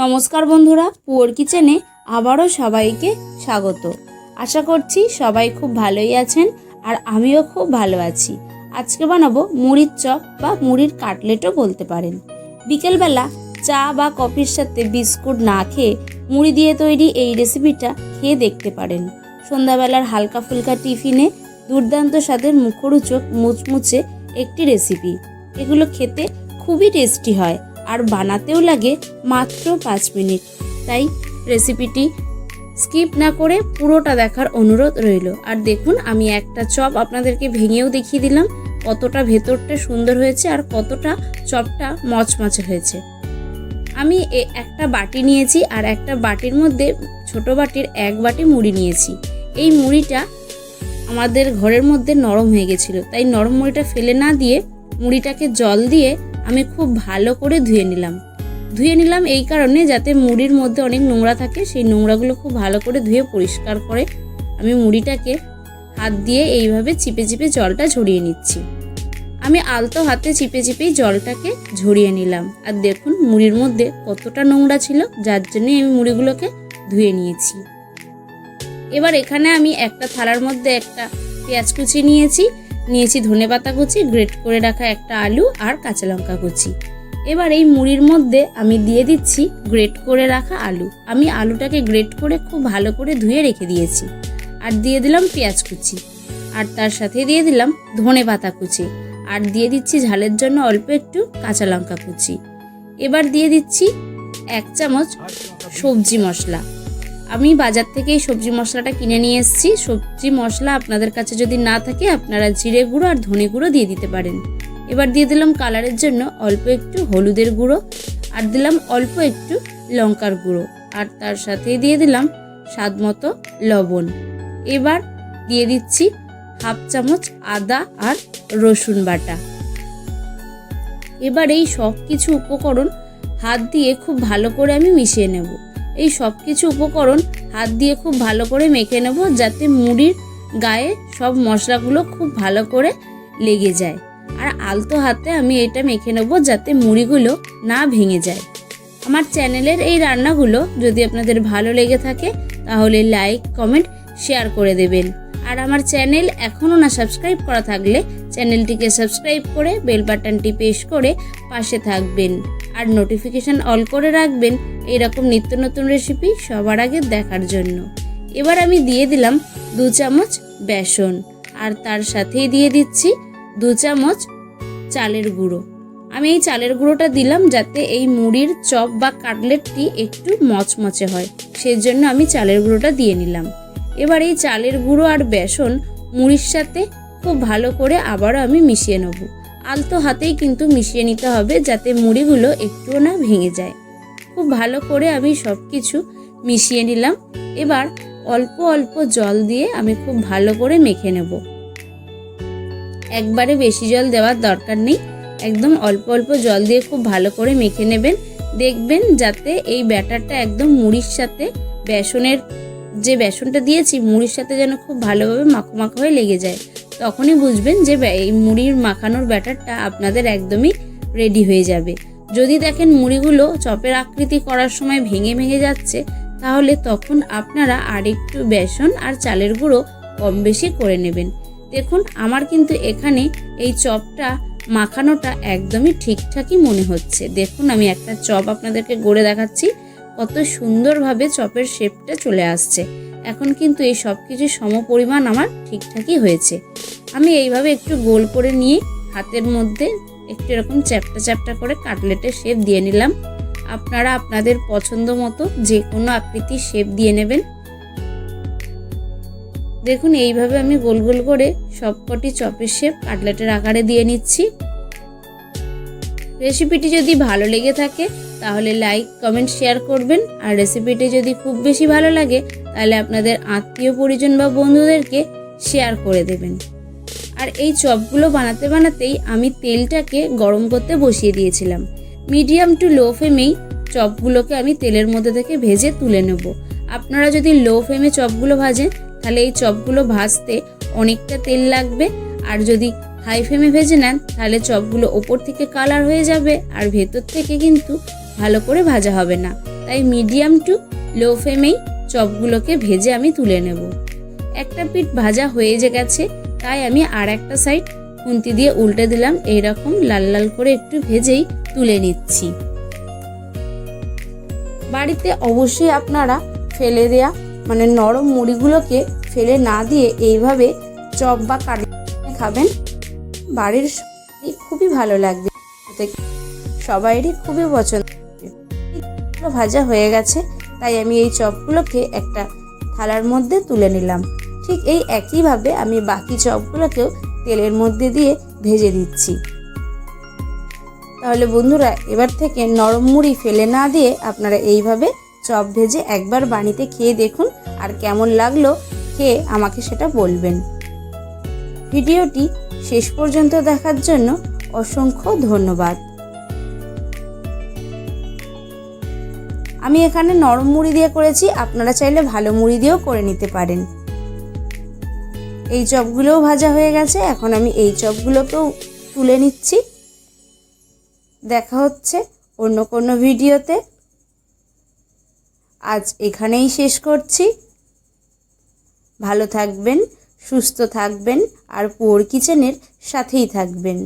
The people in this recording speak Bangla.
নমস্কার বন্ধুরা, পুয়োর কিচেনে আবারও সবাইকে স্বাগত। আশা করছি সবাই খুব ভালোই আছেন আর আমিও খুব ভালো আছি। আজকে বানাবো মুড়ির চপ বা মুড়ির কাটলেটও বলতে পারেন। বিকেলবেলা চা বা কফির সাথে বিস্কুট না খেয়ে মুড়ি দিয়ে তৈরি এই রেসিপিটা খেয়ে দেখতে পারেন। সন্ধ্যাবেলার হালকা ফুলকা টিফিনে দুর্দান্ত স্বাদের মুখরোচক মুচমুচে একটি রেসিপি। এগুলো খেতে খুবই টেস্টি হয়। আর বানাতেও লাগে মাত্র পাঁচ মিনিট। তাই রেসিপিটি স্কিপ না করে পুরোটা দেখার অনুরোধ রইল। আর দেখুন, আমি একটা চপ আপনাদেরকে ভেঙেও দেখিয়ে দিলাম, কতটা ভেতরটা সুন্দর হয়েছে আর কতটা চপটা মচমচে হয়েছে। আমি একটা বাটি নিয়েছি আর একটা বাটির মধ্যে ছোট বাটির এক বাটি মুড়ি নিয়েছি। এই মুড়িটা আমাদের ঘরের মধ্যে নরম হয়ে গেছিল, তাই নরম মুড়িটা ফেলে না দিয়ে মুড়িটাকে জল দিয়ে আমি খুব ভালো করে ধুয়ে নিলাম। ধুয়ে নিলাম এই কারণে যাতে মুড়ির মধ্যে অনেক নোংরা থাকে, সেই নোংরাগুলো খুব ভালো করে ধুয়ে পরিষ্কার করে আমি মুড়িটাকে হাত দিয়ে এইভাবে চিপে চিপে জলটা ঝরিয়ে নিচ্ছি। আমি আলতো হাতে চিপে চিপেই জলটাকে ঝরিয়ে নিলাম। আর দেখুন মুড়ির মধ্যে কতটা নোংরা ছিল, যার জন্যই আমি মুড়িগুলোকে ধুয়ে নিয়েছি। এবার এখানে আমি একটা থালার মধ্যে একটা পেঁয়াজ কুচি নিয়েছি। নিয়েছি ধনে পাতা কুচি গ্রেট করে রাখা একটা আলু আর কাঁচা লঙ্কা কুচি। এবার এই মুড়ির মধ্যে আমি দিয়ে দিচ্ছি গ্রেট করে রাখা আলু। আমি আলুটাকে গ্রেট করে খুব ভালো করে ধুয়ে রেখে দিয়েছি। আর দিয়ে দিলাম পেঁয়াজ কুচি। আর তার সাথে দিয়ে দিলাম ধনে পাতা কুচি। আর দিয়ে দিচ্ছি ঝালের জন্য অল্প একটু কাঁচা লঙ্কা কুচি। এবার দিয়ে দিচ্ছি এক চামচ সবজি মশলা। আমি বাজার থেকে এই সবজি মশলাটা কিনে নিয়ে এসেছি। সবজি মশলা আপনাদের কাছে যদি না থাকে, আপনারা জিরে গুঁড়ো আর ধনে গুঁড়ো দিয়ে দিতে পারেন। এবার দিয়ে দিলাম কালারের জন্য অল্প একটু হলুদের গুঁড়ো, আর দিলাম অল্প একটু লঙ্কার গুঁড়ো, আর তার সাথে দিয়ে দিলাম স্বাদ মতো লবণ। এবার দিয়ে দিচ্ছি হাফ চামচ আদা আর রসুন বাটা। এবার এই সব কিছু উপকরণ হাত দিয়ে খুব ভালো করে আমি মিশিয়ে নেব। এই সব কিছু উপকরণ হাত দিয়ে খুব ভালো করে মেখে নেব যাতে মুড়ির গায়ে সব মশলাগুলো খুব ভালো করে লেগে যায়। আর আলতো হাতে আমি এটা মেখে নেব যাতে মুড়িগুলো না ভেঙে যায়। আমার চ্যানেলের এই রান্নাগুলো যদি আপনাদের ভালো লেগে থাকে, তাহলে লাইক, কমেন্ট, শেয়ার করে দেবেন। আর আমার চ্যানেল এখনও না সাবস্ক্রাইব করা থাকলে চ্যানেলটিকে সাবস্ক্রাইব করে বেল বাটনটি পেশ করে পাশে থাকবেন। আর নোটিফিকেশান অল করে রাখবেন এরকম নিত্য নতুন রেসিপি সবার আগে দেখার জন্য। এবার আমি দিয়ে দিলাম দু চামচ বেসন আর তার সাথেই দিয়ে দিচ্ছি দু চামচ চালের গুঁড়ো। আমি এই চালের গুঁড়োটা দিলাম যাতে এই মুড়ির চপ বা কাটলেটটি একটু মচমচে হয় সেই জন্য আমি চালের গুঁড়োটা দিয়ে নিলাম। এবার এই চালের গুঁড়ো আর বেসন মুড়ির সাথে খুব ভালো করে আবারও আমি মিশিয়ে নেব। আলতো হাতেই কিন্তু মিশিয়ে নিতে হবে যাতে মুড়িগুলো একটুও না ভেঙে যায়। খুব ভালো করে আমি সব কিছু মিশিয়ে নিলাম। এবার অল্প অল্প জল দিয়ে আমি খুব ভালো করে মেখে নেব। একবারে বেশি জল দেওয়ার দরকার নেই। একদম অল্প অল্প জল দিয়ে খুব ভালো করে মেখে নেবেন। দেখবেন যাতে এই ব্যাটারটা একদম মুড়ির সাথে বেসনের যে বেসনটা দিয়েছি, মুড়ির সাথে যেন খুব ভালোভাবে মাখো মাখো হয়ে লেগে যায়। তখনই বুঝবেন যে এই মুড়ির মাখানোর ব্যাটারটা আপনাদের একদমই রেডি হয়ে যাবে। যদি দেখেন মুড়িগুলো চপের আকৃতি করার সময় ভেঙে ভেঙে যাচ্ছে, তাহলে তখন আপনারা আরেকটু বেসন আর চালের গুঁড়ো কম বেশি করে নেবেন। দেখুন, আমার কিন্তু এখানে এই চপটা মাখানোটা একদমই ঠিকঠাকই মনে হচ্ছে। দেখুন, আমি একটা চপ আপনাদেরকে গড়ে দেখাচ্ছি। কত সুন্দরভাবে চপের শেপটা চলে আসছে। এখন কিন্তু এই সব কিছু সমপরিমাণ আমার ঠিকঠাকই হয়েছে। আমি এইভাবে একটু গোল করে নিয়ে হাতের মধ্যে একটু এরকম চ্যাপটা চ্যাপটা করে কাটলেটের শেপ দিয়ে নিলাম। আপনারা আপনাদের পছন্দ মতো যে কোনো আকৃতির শেপ দিয়ে নেবেন। দেখুন, এইভাবে আমি গোল গোল করে সবকটি চপের শেপ কাটলেটের আকারে দিয়ে নিচ্ছি। রেসিপিটি যদি ভালো লেগে থাকে, তাহলে লাইক কমেন্ট শেয়ার করবেন। আর রেসিপিটি যদি খুব বেশি ভালো লাগে তাহলে আপনাদের আত্মীয় পরিজন বা বন্ধুদেরকে শেয়ার করে দেবেন। আর এই চপগুলো বানাতে বানাতেই আমি তেলটাকে গরম করতে বসিয়ে দিয়েছিলাম। মিডিয়াম টু লো ফ্লেমেই চপগুলোকে আমি তেলের মধ্যে থেকে ভেজে তুলে নেব। আপনারা যদি লো ফ্লেমে চপগুলো ভাজেন, তাহলে এই চপগুলো ভাজতে অনেকটা তেল লাগবে। আর যদি হাই ফ্লেমে ভেজে নেন, তাহলে চপগুলো ওপর থেকে কালার হয়ে যাবে আর ভেতর থেকে কিন্তু ভালো করে ভাজা হবে না। তাই মিডিয়াম টু লো ফ্লেমেই চপগুলোকে ভেজে আমি তুলে নেব। একটা পিঠ ভাজা হয়ে যে গেছে, তাই আমি আর একটা সাইড খুন্তি দিয়ে উল্টে দিলাম, এইরকম লাল লাল করে একটু ভেজেই তুলে নিচ্ছি। বাড়িতে অবশ্যই আপনারা ফেলে দেয়া মানে নরম মুড়িগুলোকে ফেলে না দিয়ে এইভাবে চপ বা কারি খাবেন। বাড়ির খুবই ভালো লাগবে। সবাইরই খুবই পছন্দ। ভাজা হয়ে গেছে। তাই আমি এই চপগুলোকে একটা থালার মধ্যে তুলে নিলাম। ঠিক এই একইভাবে আমি বাকি চপগুলোকেও তেলের মধ্যে দিয়ে ভেজে দিচ্ছি। তাহলে বন্ধুরা, এবার থেকে নরম মুড়ি ফেলে না দিয়ে আপনারা এইভাবে চপ ভেজে একবার বানিতে খেয়ে দেখুন আর কেমন লাগল খেয়ে আমাকে সেটা বলবেন। ভিডিওটি শেষ পর্যন্ত দেখার জন্য অসংখ্য ধন্যবাদ। আমি এখানে নরম মুড়ি দিয়ে করেছি, আপনারা চাইলে ভালো মুড়ি দিয়েও করে নিতে পারেন। এই চপগুলোও ভাজা হয়ে গেছে, এখন আমি এই চপগুলোকেও তুলে নিচ্ছি। দেখা হচ্ছে অন্য কোনো ভিডিওতে। আজ এখানেই শেষ করছি। ভালো থাকবেন, সুস্থ থাকবেন, আর পোর কিচেনের সাথেই থাকবেন।